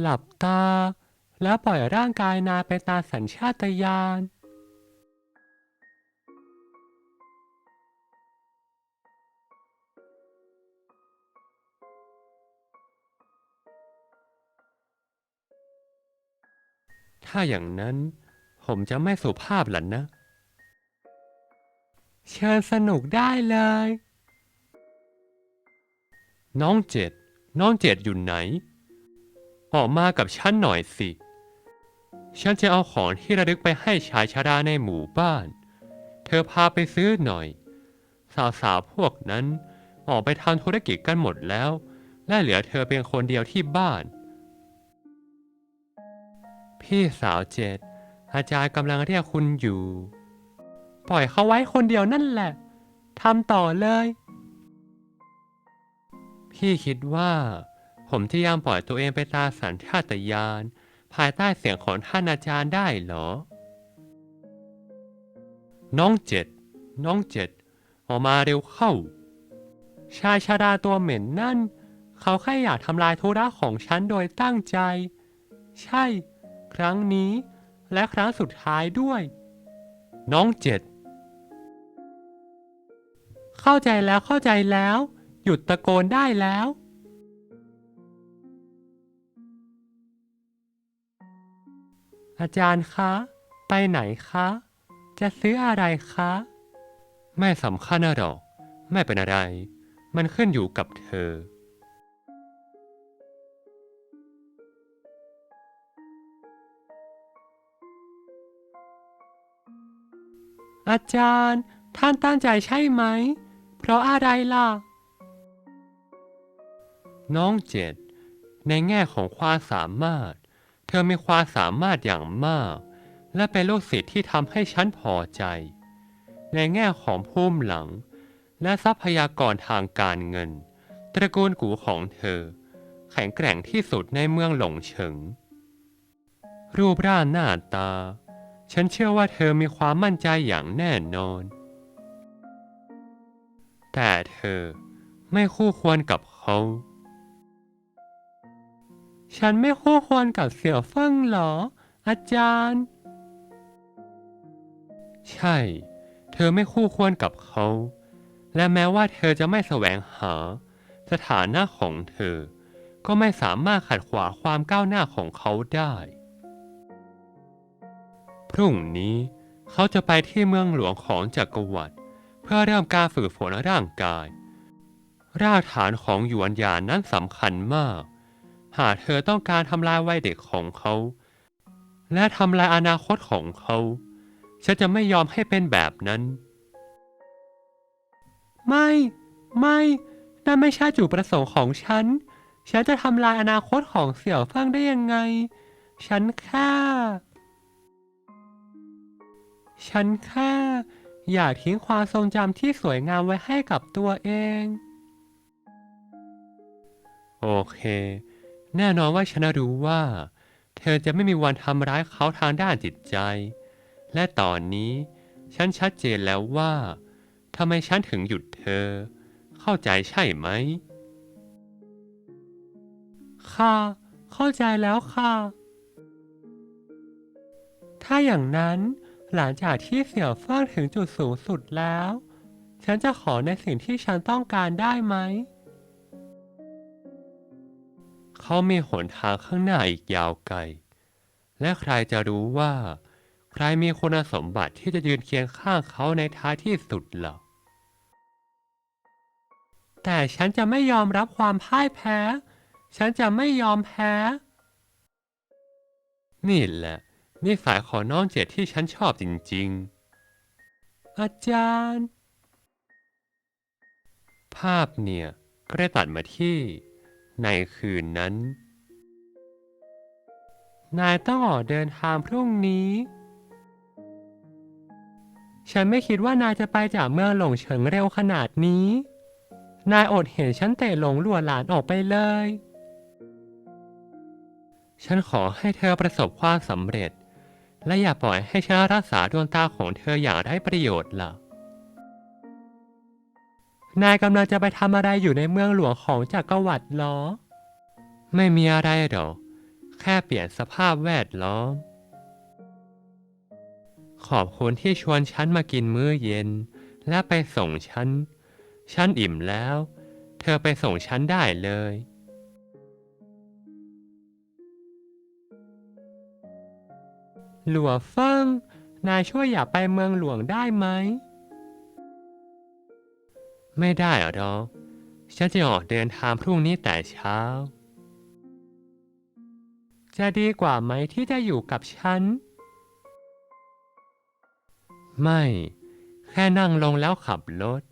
หลับตา แล้วปล่อยร่างกายนาไปตามสัญชาตญาณถ้าอย่างนั้นผมจะไม่สุภาพหล่ะนะ เชิญสนุกได้เลย น้องเจ็ด น้องเจ็ดอยู่ไหน ออกมากับฉันหน่อยสิ ฉันจะเอาของที่ระลึกไปให้ชายชราในหมู่บ้าน เธอพาไปซื้อหน่อย สาวๆพวกนั้นออกไปทำธุรกิจกันหมดแล้ว และเหลือเธอเป็นคนเดียวที่บ้าน พี่สาวเจ็ดอาจารย์กำลังเรียกคุณอยู่ ปล่อยเขาไว้คนเดียวนั่นแหละ ทำต่อเลย พี่คิดว่า ผมจะยังปล่อยตัวเองไปตามสัญชาตญาณภายใต้เสียงของท่านอาจารย์ได้เหรอ น้องเจ็ด น้องเจ็ด ออกมาเร็วเข้า ชายชาดาตัวเหม็นนั่น เขาแค่อยากทำลายธุระของฉันโดยตั้งใจ ใช่ ครั้งนี้และครั้งสุดท้ายด้วย น้องเจ็ด เข้าใจแล้วเข้าใจแล้ว หยุดตะโกนได้แล้ว อาจารย์คะ ไปไหนคะ จะซื้ออะไรคะ ไม่สำคัญนะหรอกไม่เป็นอะไร มันขึ้นอยู่กับเธอ อาจารย์ ท่านตั้งใจใช่ไหม เพราะอะไรล่ะ น้องเจ็ด ในแง่ของความสามารถ เธอมีความสามารถอย่างมาก และเป็นลูกศิษย์ที่ทำให้ฉันพอใจ ในแง่ของภูมิหลัง และทรัพยากรทางการเงิน ตระกูลกูของเธอ แข็งแกร่งที่สุดในเมืองหลงเฉิง รูปร่างหน้าตา ฉันเชื่อว่าเธอมีความมั่นใจอย่างแน่นอน แต่เธอไม่คู่ควรกับเขา ฉันไม่คู่ควรกับเสี่ยวเฟิ่งเหรอ อาจารย์ ใช่ เธอไม่คู่ควรกับเขา และแม้ว่าเธอจะไม่แสวงหา สถานะของเธอ ก็ไม่สามารถขัดขวางความก้าวหน้าของเขาได้ พรุ่งนี้เขาจะไปที่เมืองหลวงของจักรวรรดิ พื่อเริ่มการฝึกฝนร่างกาย รากฐานของหยวนหยานนั้นสำคัญมาก หากเธอต้องการทำลายวัยเด็กของเขา และทำลายอนาคตของเขา ฉันจะไม่ยอมให้เป็นแบบนั้น ไม่ ไม่นั่นไม่ใช่จุดประสงค์ของฉัน ฉันจะทำลายอนาคตของเสี่ยวฟิ่งได้ยังไง ฉันแค่ฉันแค่ อย่าทิ้งความทรงจำที่สวยงามไว้ให้กับตัวเอง โอเค แน่นอนว่าฉันรู้ว่า เธอจะไม่มีวันทำร้ายเขาทางด้านจิตใจ และตอนนี้ฉันชัดเจนแล้วว่าทำไมฉันถึงหยุดเธอ เข้าใจใช่ไหม ค่ะ เข้าใจแล้วค่ะ ถ้าอย่างนั้น หลังจากที่เสี่ยวเฟิ่งถึงจุดสูงสุดแล้ว ฉันจะขอในสิ่งที่ฉันต้องการได้ไหม เขามีหนทางข้างหน้าอีกยาวไกล และใครจะรู้ว่า ใครมีคุณสมบัติที่จะยืนเคียงข้างเขาในท้ายที่สุดล่ะแต่ฉันจะไม่ยอมรับความพ่ายแพ้ ฉันจะไม่ยอมแพ้ นี่แหละ นิสัยของน้องเจ็ดที่ฉันชอบจริงๆ อาจารย์ ภาพเนี่ยก็ได้ตัดมาที่ ในคืนนั้น นายต้องออกเดินทางพรุ่งนี้ ฉันไม่คิดว่านายจะไปจากเมืองหลงเฉิงเร็วขนาดนี้ นายอดเห็นฉันเตะหลงหลวหลานออกไปเลยฉันขอให้เธอประสบความสำเร็จ และอย่าปล่อยให้ฉันรักษาดวงตาของเธออย่างไร้ประโยชน์ล่ะ นายกำลังจะไปทำอะไรอยู่ในเมืองหลวงของจักรวรรดิหรอไม่มีอะไรหรอก แค่เปลี่ยนสภาพแวดล้อม ขอบคุณที่ชวนฉันมากินมื้อเย็น และไปส่งฉัน ฉันอิ่มแล้ว เธอไปส่งฉันได้เลย หลวงเฟิงนายช่วยอย่าไปเมืองหลวงได้ไหม ไม่ได้หรอกฉันจะออกเดินทางพรุ่งนี้แต่เช้า จะดีกว่าไหมที่จะอยู่กับฉัน ไม่ แค่นั่งลงแล้วขับรถ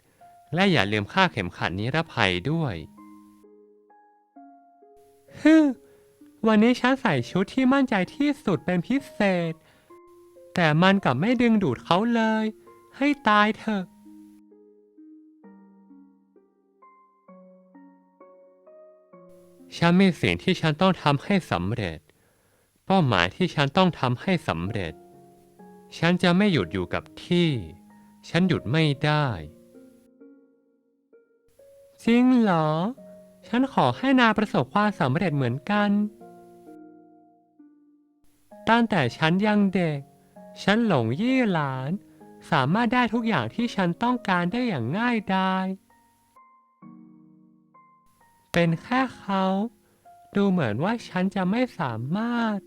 และอย่าลืมค่าเข็มขัดนิรภัยด้วยฮึ วันนี้ฉันใส่ชุดที่มั่นใจที่สุดเป็นพิเศษ แต่มันกลับไม่ดึงดูดเขาเลย ให้ตายเถอะฉันมีสิ่งที่ฉันต้องทำให้สำเร็จ เป้าหมายที่ฉันต้องทำให้สำเร็จ ฉันจะไม่หยุดอยู่กับที่ ฉันหยุดไม่ได้ จริงเหรอ ฉันขอให้นาประสบความสำเร็จเหมือนกัน ตั้งแต่ฉันยังเด็ก ฉันหลงยี่หลาน สามารถได้ทุกอย่างที่ฉันต้องการได้อย่างง่ายดาย เป็นแค่เขา ดูเหมือนว่าฉันจะไม่สามารถ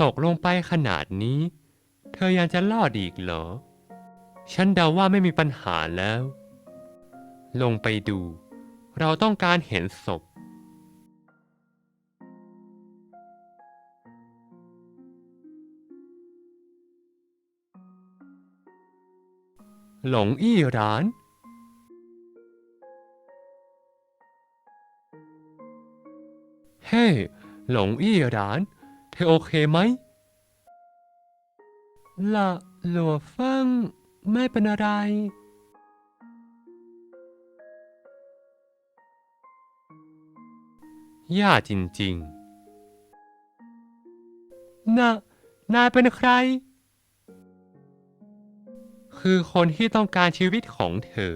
ตกลงไปขนาดนี้ อยังจะรอดอีกเหรอ ฉันเดาว่าไม่มีปัญหาแล้ว ลงไปดู เราต้องการเห็นศพ หลงอี้ร้านเฮ้หลงอี้ร้าน เธอโอเคไหม ละหลัวเฟิงไม่เป็นอะไร ย่าจริงๆน่ะนายเป็นใคร คือคนที่ต้องการชีวิตของเธอ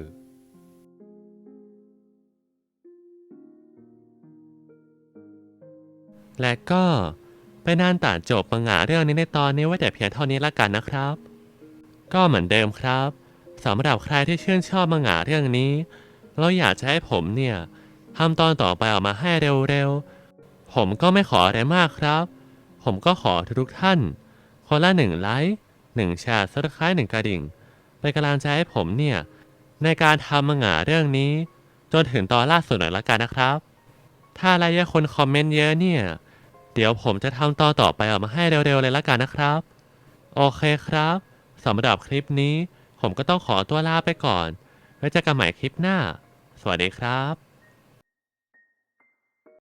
และก็ เป็นานตัดจบมังงะเรื่องนี้ในตอนนี้ไว้แต่เพียงเท่านี้ละกันนะครับ ก็เหมือนเดิมครับสำหรับใครที่ชื่นชอบมังงะเรื่องนี้ เราอยากจะให้ผมเนี่ยทำตอนต่อไปออกมาให้เร็วๆ ผมก็ไม่ขออะไรมากครับ ผมก็ขอทุกท่าน คนละหนึ่งไลค์หนึ่งแชร์ซับสไครต์หนึ่งกระดิ่งเป็นกำลังใจให้ผมเนี่ยในการทำมังงะเรื่องนี้ จนถึงตอนล่าสุดหน่อยละกันนะครับ ถ้าอะไรเยอะคนคอมเมนต์เยอะเนี่ย เดี๋ยวผมจะทำตอนต่อไปออกมาให้เร็วๆเลยละกันนะครับ โอเคครับสำหรับคลิปนี้ ผมก็ต้องขอตัวลาไปก่อน ไว้เจอกันใหม่คลิปหน้า สวัสดีครับ